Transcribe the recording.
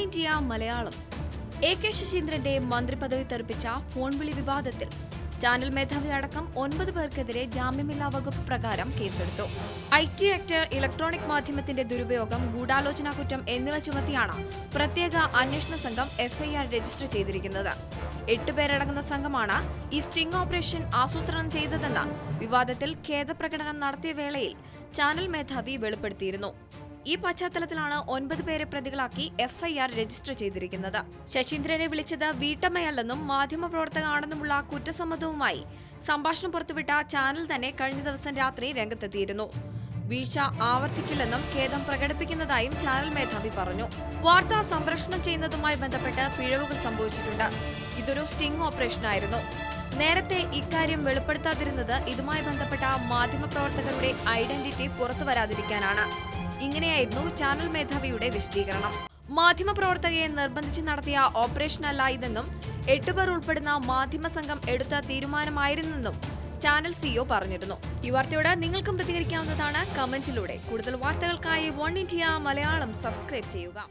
India Malayalam. A K ശശീന്ദ്രന്റെ മന്ത്രിപദവി തെറിപ്പിച്ച ഫോൺ വിളി വിവാദത്തിൽ ചാനൽ മേധാവി അടക്കം ഒൻപത് പേർക്കെതിരെ ജാമ്യമില്ലാ വകുപ്പ് പ്രകാരം കേസെടുത്തു. ഐ ടി ആക്ട് ഇലക്ട്രോണിക് മാധ്യമത്തിന്റെ ദുരുപയോഗം ഗൂഢാലോചനാ കുറ്റം എന്നിവ ചുമത്തിയാണ് പ്രത്യേക അന്വേഷണ സംഘം എഫ്ഐആർ രജിസ്റ്റർ ചെയ്തിരിക്കുന്നത്. എട്ടുപേരടങ്ങുന്ന സംഘമാണ് ഈ സ്റ്റിംഗ് ഓപ്പറേഷൻ ആസൂത്രണം ചെയ്തതെന്ന് വിവാദത്തിൽ ഖേദപ്രകടനം നടത്തിയ വേളയിൽ ചാനൽ മേധാവി വെളിപ്പെടുത്തിയിരുന്നു. ഈ പശ്ചാത്തലത്തിലാണ് ഒൻപത് പേരെ പ്രതികളാക്കി എഫ്ഐആർ രജിസ്റ്റർ ചെയ്തിരിക്കുന്നത്. ശശീന്ദ്രനെ വിളിച്ചത് വീട്ടമ്മയല്ലെന്നും മാധ്യമപ്രവർത്തകനാണെന്നുമുള്ള കുറ്റസമ്മതവുമായി സംഭാഷണം പുറത്തുവിട്ട ചാനൽ തന്നെ കഴിഞ്ഞ ദിവസം രാത്രി രംഗത്തെത്തിയിരുന്നു. വീഴ്ച ആവർത്തിക്കില്ലെന്നും ഖേദം പ്രകടിപ്പിക്കുന്നതായും ചാനൽ മേധാവി പറഞ്ഞു. വാർത്താ സംപ്രേഷണം ചെയ്യുന്നതുമായി ബന്ധപ്പെട്ട് പിഴവുകൾ സംഭവിച്ചിട്ടുണ്ട്. ഇതൊരു സ്റ്റിംഗ് ഓപ്പറേഷനായിരുന്നു. നേരത്തെ ഇക്കാര്യം വെളിപ്പെടുത്താതിരുന്നത് ഇതുമായി ബന്ധപ്പെട്ട മാധ്യമപ്രവർത്തകരുടെ ഐഡന്റിറ്റി പുറത്തു വരാതിരിക്കാനാണ് ഇങ്ങനെയായിരുന്നു ചാനൽ മേധാവിയുടെ വിശദീകരണം. മാധ്യമപ്രവർത്തകയെ നിർബന്ധിച്ച് നടത്തിയ ഓപ്പറേഷനല്ല ഇതെന്നും എട്ടുപേർ ഉൾപ്പെടുന്ന മാധ്യമ സംഘം എടുത്ത തീരുമാനമായിരുന്നെന്നും ചാനൽ സിഇഒ പറഞ്ഞിരുന്നു. ഈ വാർത്തയോട് നിങ്ങൾക്കും പ്രതികരിക്കാവുന്നതാണ് കമന്റിലൂടെ കൂടുതൽ വാർത്തകൾക്കായി വൺ ഇന്ത്യ മലയാളം സബ്സ്ക്രൈബ് ചെയ്യുക.